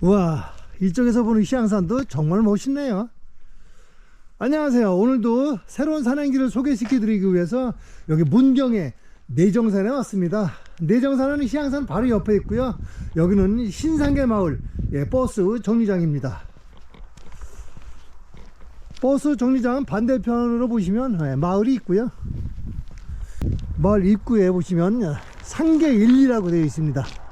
우와 이쪽에서 보는 시향산도 정말 멋있네요. 안녕하세요. 오늘도 새로운 산행길을 소개시켜 드리기 위해서 여기 문경에 내정산에 왔습니다. 내정산은 시향산 바로 옆에 있고요. 여기는 신상계 마을 예, 버스 정류장입니다. 버스 정류장 반대편으로 보시면 예, 마을이 있고요. 마을 입구에 보시면 상계 1이라고 되어 있습니다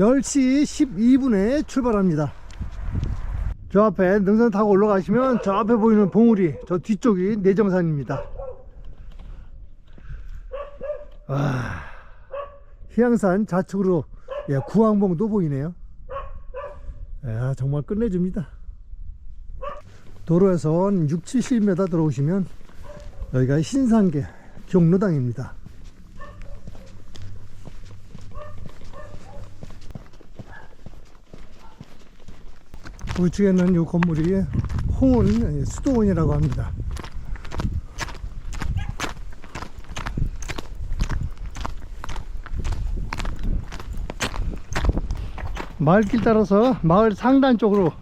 10시 12분에 출발합니다. 저 앞에 능선 타고 올라가시면 저 앞에 보이는 봉우리, 저 뒤쪽이 내정산입니다. 와, 희양산 좌측으로 예, 구황봉도 보이네요. 야, 정말 끝내줍니다. 도로에서 한 6, 70m 들어오시면 여기가 신상계 경로당입니다. 우측에는 이 건물이 홍은 수도원이라고 합니다. 마을길 따라서 마을 상단 쪽으로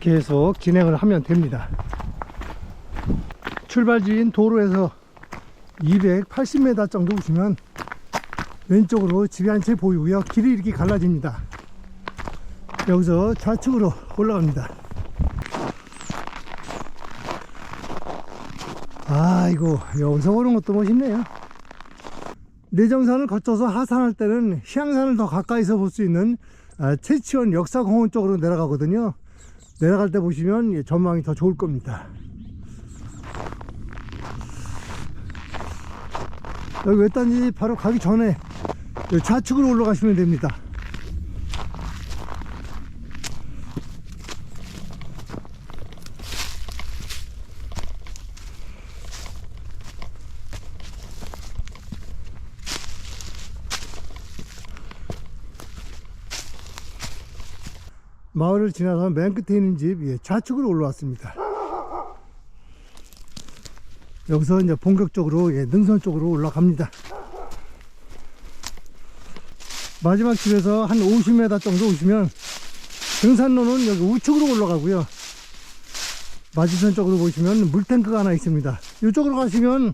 계속 진행을 하면 됩니다. 출발지인 도로에서 280m 정도 오시면 왼쪽으로 집이 한 채 보이고요. 길이 이렇게 갈라집니다. 여기서 좌측으로 올라갑니다. 아이고 여기서 오는 것도 멋있네요. 내정산을 거쳐서 하산할 때는 희양산을 더 가까이서 볼 수 있는 아, 채치원 역사공원 쪽으로 내려가거든요. 내려갈 때 보시면 예, 전망이 더 좋을 겁니다. 여기 외딴지 바로 가기 전에 좌측으로 올라가시면 됩니다. 마을을 지나서 맨 끝에 있는 집 예, 좌측으로 올라왔습니다. 여기서 이제 본격적으로 예, 능선 쪽으로 올라갑니다. 마지막 집에서 한 50m 정도 오시면 등산로는 여기 우측으로 올라가고요. 맞은편 쪽으로 보시면 물탱크가 하나 있습니다. 이쪽으로 가시면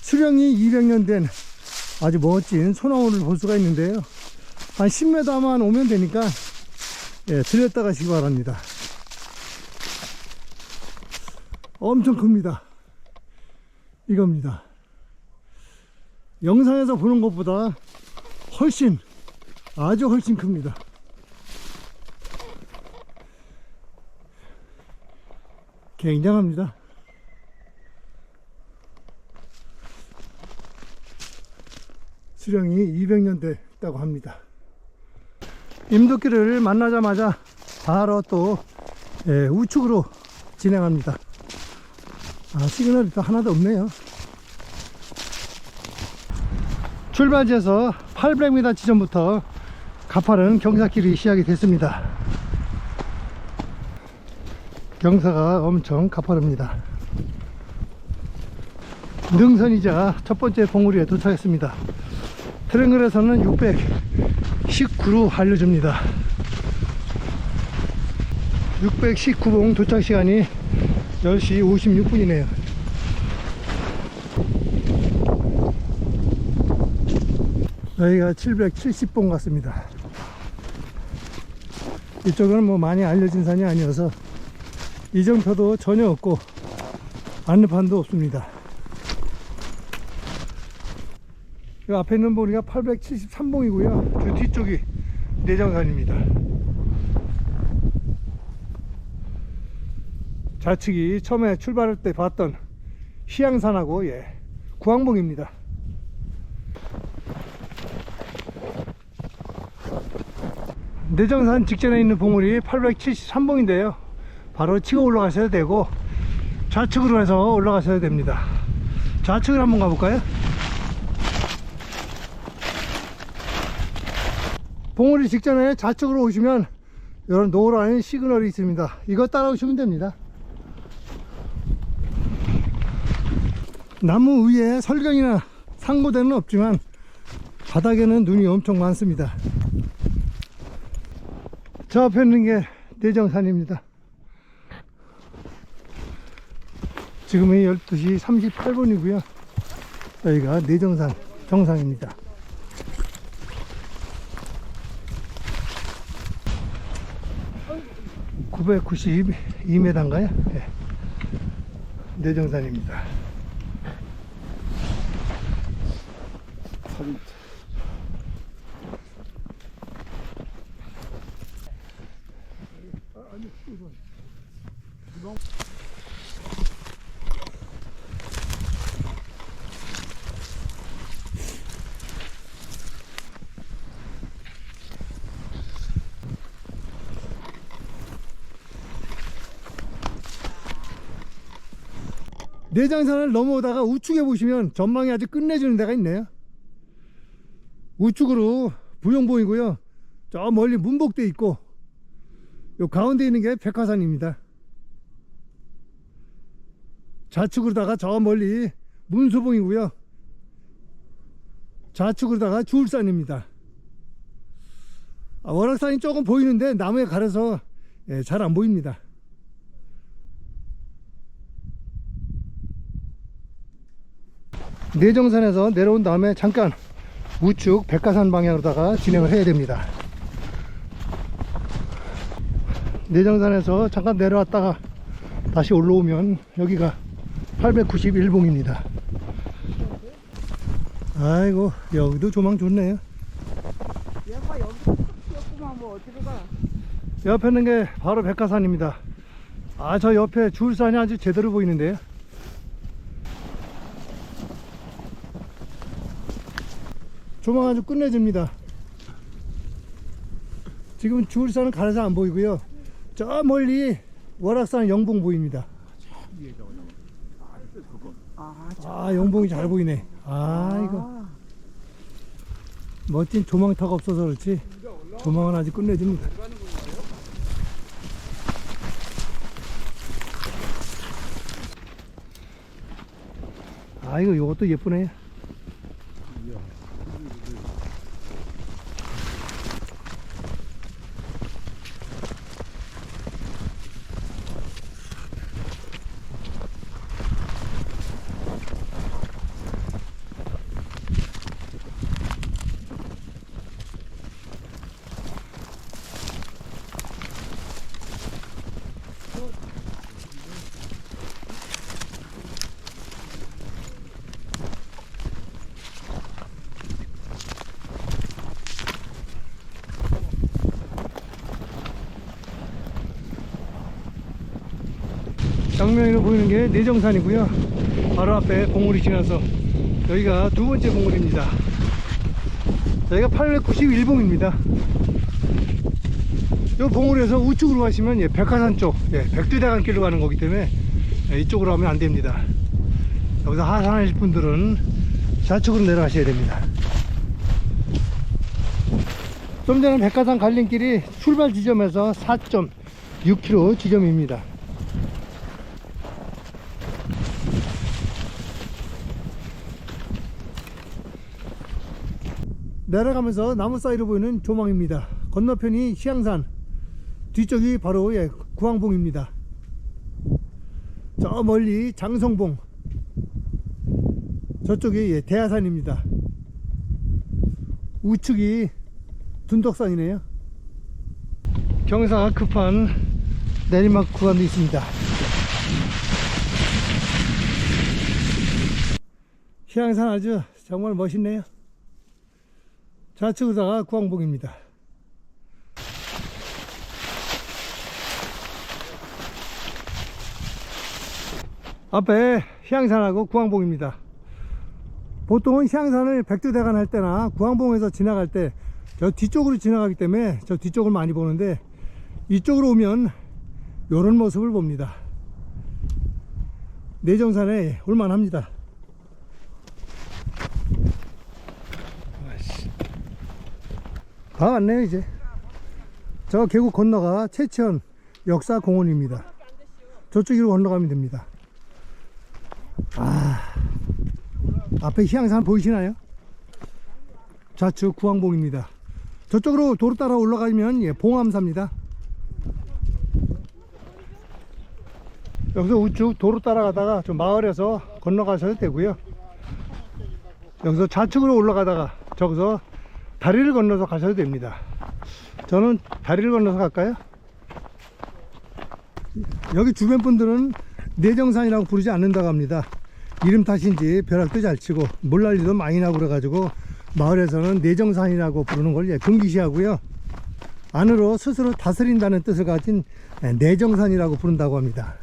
수령이 200년 된 아주 멋진 소나무를 볼 수가 있는데요. 한 10m만 오면 되니까 예, 들렸다 가시기 바랍니다. 엄청 큽니다. 이겁니다. 영상에서 보는 것보다 훨씬, 아주 훨씬 큽니다. 굉장합니다. 수령이 200년 됐다고 합니다. 임도길을 만나자마자 바로 또 예, 우측으로 진행합니다. 아, 시그널이 또 하나도 없네요. 출발지에서 800m 지점부터 가파른 경사길이 시작이 됐습니다. 경사가 엄청 가파릅니다. 능선이자 첫 번째 봉우리에 도착했습니다. 트랭글에서는 619로 알려줍니다. 619봉 도착 시간이 10시 56분이네요. 여기가 770봉 같습니다. 이쪽은 뭐 많이 알려진 산이 아니어서 이정표도 전혀 없고 안내판도 없습니다. 이 앞에 있는 봉우리가 873봉이고요. 저 뒤쪽이 내장산입니다. 좌측이 처음에 출발할 때 봤던 희양산하고 예, 구항봉입니다. 내정산 직전에 있는 봉우리 873봉인데요. 바로 치고 올라가셔야 되고 좌측으로 해서 올라가셔야 됩니다. 좌측을 한번 가볼까요? 봉우리 직전에 좌측으로 오시면 이런 노란 시그널이 있습니다. 이거 따라오시면 됩니다. 나무 위에 설경이나 상고대는 없지만 바닥에는 눈이 엄청 많습니다. 저 앞에 있는 게 내정산입니다. 지금이 12시 38분이고요. 여기가 내정산 정상입니다. (992m인가요) 네. 내정산입니다. 내장산을 넘어오다가 우측에 보시면 전망이 아주 끝내주는 데가 있네요. 우측으로 부영봉이고요. 저 멀리 문복대 있고 요 가운데 있는 게 백화산입니다. 좌측으로다가 저 멀리 문수봉이고요. 좌측으로다가 주울산입니다. 아, 월악산이 조금 보이는데 나무에 가려서 예, 잘 안 보입니다. 내정산에서 내려온 다음에 잠깐 우측 백가산 방향으로다가 진행을 해야 됩니다. 내정산에서 잠깐 내려왔다가 다시 올라오면 여기가 891봉입니다. 아이고 여기도 조망 좋네요. 얘가 여기 튀었구만 뭐 어디로 가? 옆에 있는 게 바로 백가산입니다. 아 저 옆에 줄산이 아주 제대로 보이는데요. 조망 아주 끝내줍니다. 지금 줄산은 가려서 안 보이고요. 저 멀리 월악산 영봉 보입니다. 아, 영봉이 잘 보이네. 아 이거 아, 멋진 조망터가 없어서 그렇지 조망은 아주 끝내줍니다. 아 이거 이것도 예쁘네. 정면으로 보이는 게 내정산이고요. 바로 앞에 봉우리 지나서 여기가 두 번째 봉우리입니다. 여기가 891봉입니다. 이 봉우리에서 우측으로 가시면 예, 백화산 쪽, 예, 백두대간 길로 가는 거기 때문에 예, 이쪽으로 가면 안 됩니다. 여기서 하산하실 분들은 좌측으로 내려가셔야 됩니다. 좀 전에 백화산 갈림길이 출발 지점에서 4.6km 지점입니다. 내려가면서 나무 사이로 보이는 조망입니다. 건너편이 시향산, 뒤쪽이 바로 예, 구황봉입니다. 저 멀리 장성봉, 저쪽이 예, 대하산입니다. 우측이 둔덕산이네요. 경사가 급한 내리막 구간도 있습니다. 시향산 아주 정말 멋있네요. 좌측으로다가 구황봉입니다. 앞에 희양산하고 구황봉입니다. 보통은 희양산을 백두대간 할 때나 구황봉에서 지나갈 때 저 뒤쪽으로 지나가기 때문에 저 뒤쪽을 많이 보는데 이쪽으로 오면 이런 모습을 봅니다. 내정산에 올만합니다. 다 왔네요 이제 저 계곡 건너가 채천 역사공원입니다 저쪽으로 건너가면 됩니다 아 앞에 희양산 보이시나요? 좌측 구항봉입니다. 저쪽으로 도로 따라 올라가면 예, 봉암사입니다. 여기서 우측 도로 따라가다가 좀 마을에서 건너가셔도 되고요. 여기서 좌측으로 올라가다가 저기서 다리를 건너서 가셔도 됩니다. 저는 다리를 건너서 갈까요? 여기 주변 분들은 내정산이라고 부르지 않는다고 합니다. 이름 탓인지 벼락도 잘 치고 물난리도 많이 나고 그래가지고 마을에서는 내정산이라고 부르는 걸 예, 금기시하고요. 안으로 스스로 다스린다는 뜻을 가진 예, 내정산이라고 부른다고 합니다.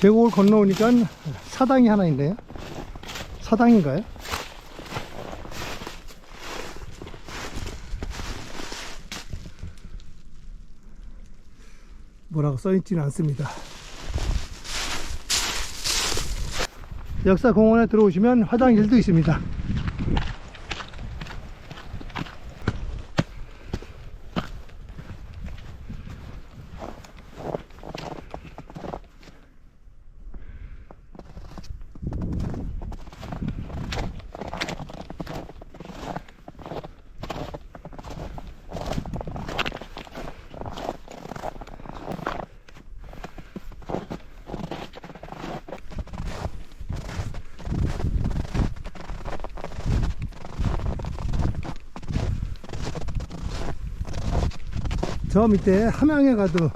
계곡을 건너오니까 사당이 하나 있네요. 사당인가요? 뭐라고 써있지는 않습니다. 역사공원에 들어오시면 화장실도 있습니다. 저 밑에 함양에 가도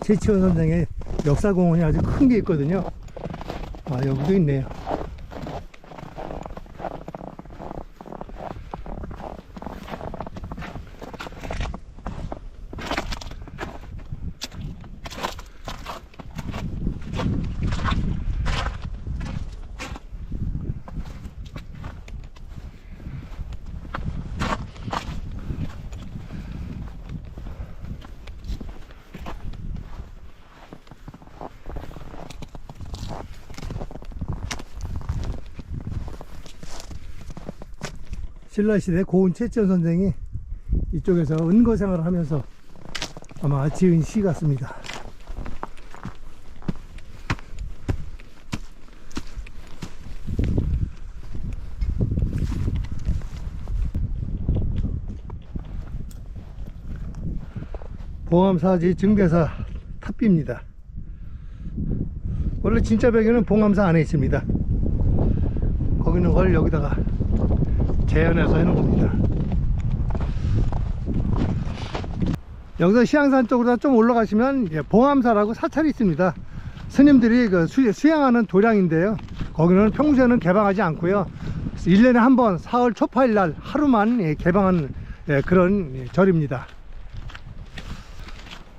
제치원 선생의 역사공원이 아주 큰 게 있거든요. 아, 여기도 있네요. 신라시대 고은 최천 선생이 이쪽에서 은거 생활을 하면서 아마 지은 시 같습니다. 봉암사지 증대사 탑비입니다. 원래 진짜 배경은 봉암사 안에 있습니다. 거기 있는 걸 여기다가 재현해서 해놓은 겁니다. 여기서 시향산 쪽으로 좀 올라가시면 예, 봉암사라고 사찰이 있습니다. 스님들이 그 수, 수양하는 도량인데요. 거기는 평소에는 개방하지 않고요. 1년에 한 번 4월 초파일 날 하루만 예, 개방하는 예, 그런 예, 절입니다.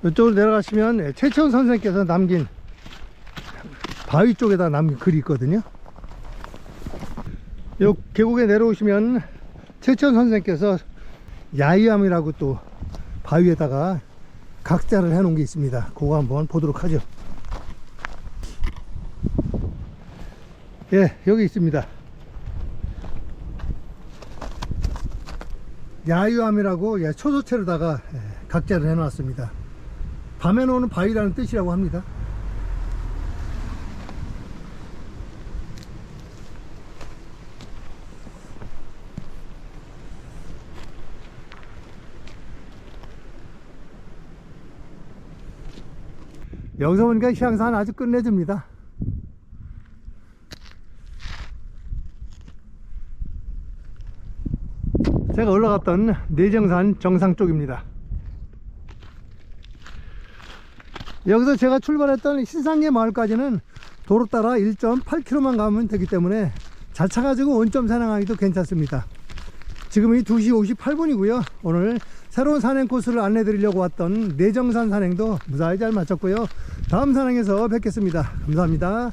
이쪽으로 내려가시면 예, 최천 선생께서 남긴 바위 쪽에다 남긴 글이 있거든요. 요 계곡에 내려오시면 최천 선생께서 야이암이라고 또 바위에다가 각자를 해 놓은 게 있습니다. 그거 한번 보도록 하죠. 예, 여기 있습니다. 야유암이라고 예, 초소체로다가 예, 각자를 해 놨습니다. 밤에 노는 바위라는 뜻이라고 합니다. 여기서 보니까 시향산 아주 끝내줍니다. 제가 올라갔던 내정산 정상 쪽입니다. 여기서 제가 출발했던 신상계 마을까지는 도로 따라 1.8km만 가면 되기 때문에 잘 차가지고 원점 산행하기도 괜찮습니다. 지금이 2시 58분이고요. 오늘 새로운 산행 코스를 안내 드리려고 왔던 내정산 산행도 무사히 잘 마쳤고요. 다음 산행에서 뵙겠습니다. 감사합니다.